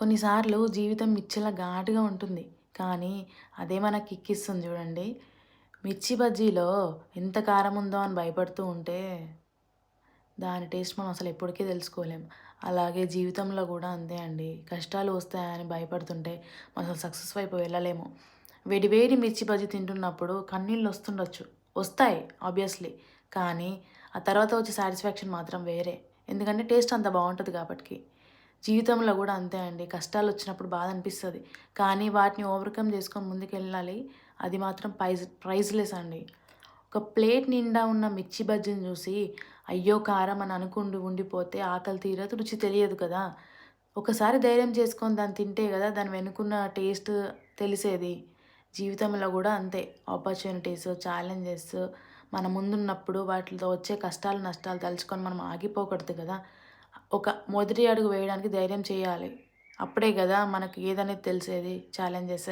కొన్నిసార్లు జీవితం మిర్చిలా ఘాటుగా ఉంటుంది. కానీ అదే మనకి కిక్కిస్తుంది చూడండి. మిర్చి బజ్జీలో ఎంత కారం ఉందో అని భయపడుతూ ఉంటే దాని టేస్ట్ మనం అసలు ఎప్పటికీ తెలుసుకోలేం. అలాగే జీవితంలో కూడా అంతే అండి. కష్టాలు వస్తాయని భయపడుతుంటే మనం అసలు సక్సెస్ వైపు వెళ్ళలేము. వేడి వేడి మిర్చి బజ్జీ తింటున్నప్పుడు కన్నీళ్ళు వస్తుండొచ్చు. వస్తాయి ఆబ్వియస్లీ కానీ ఆ తర్వాత వచ్చే సాటిస్ఫాక్షన్ మాత్రం వేరే. ఎందుకంటే టేస్ట్ అంత బాగుంటుంది కాబట్టి. జీవితంలో కూడా అంతే అండి. కష్టాలు వచ్చినప్పుడు బాధ అనిపిస్తుంది కానీ వాటిని ఓవర్కమ్ చేసుకొని ముందుకు వెళ్ళాలి అది మాత్రం ప్రైజ్ ప్రైజ్లెస్ అండి. ఒక ప్లేట్ నిండా ఉన్న మిర్చి బజ్జీని చూసి అయ్యో కారం అని అనుకుంటూ ఉండిపోతే ఆకలి తీరదు. రుచి తెలియదు కదా. ఒకసారి ధైర్యం చేసుకొని దాన్ని తింటే కదా దాని వెనుకున్న టేస్ట్ తెలిసేది. జీవితంలో కూడా అంతే. ఆపర్చునిటీస్ ఛాలెంజెస్ మన ముందున్నప్పుడు వాటితో వచ్చే కష్టాలు నష్టాలు తలుచుకొని మనం ఆగిపోకూడదు కదా. ఒక మొదటి అడుగు వేయడానికి ధైర్యం చేయాలి. అప్పుడే కదా మనకి ఏదనేది తెలిసేది ఛాలెంజెస్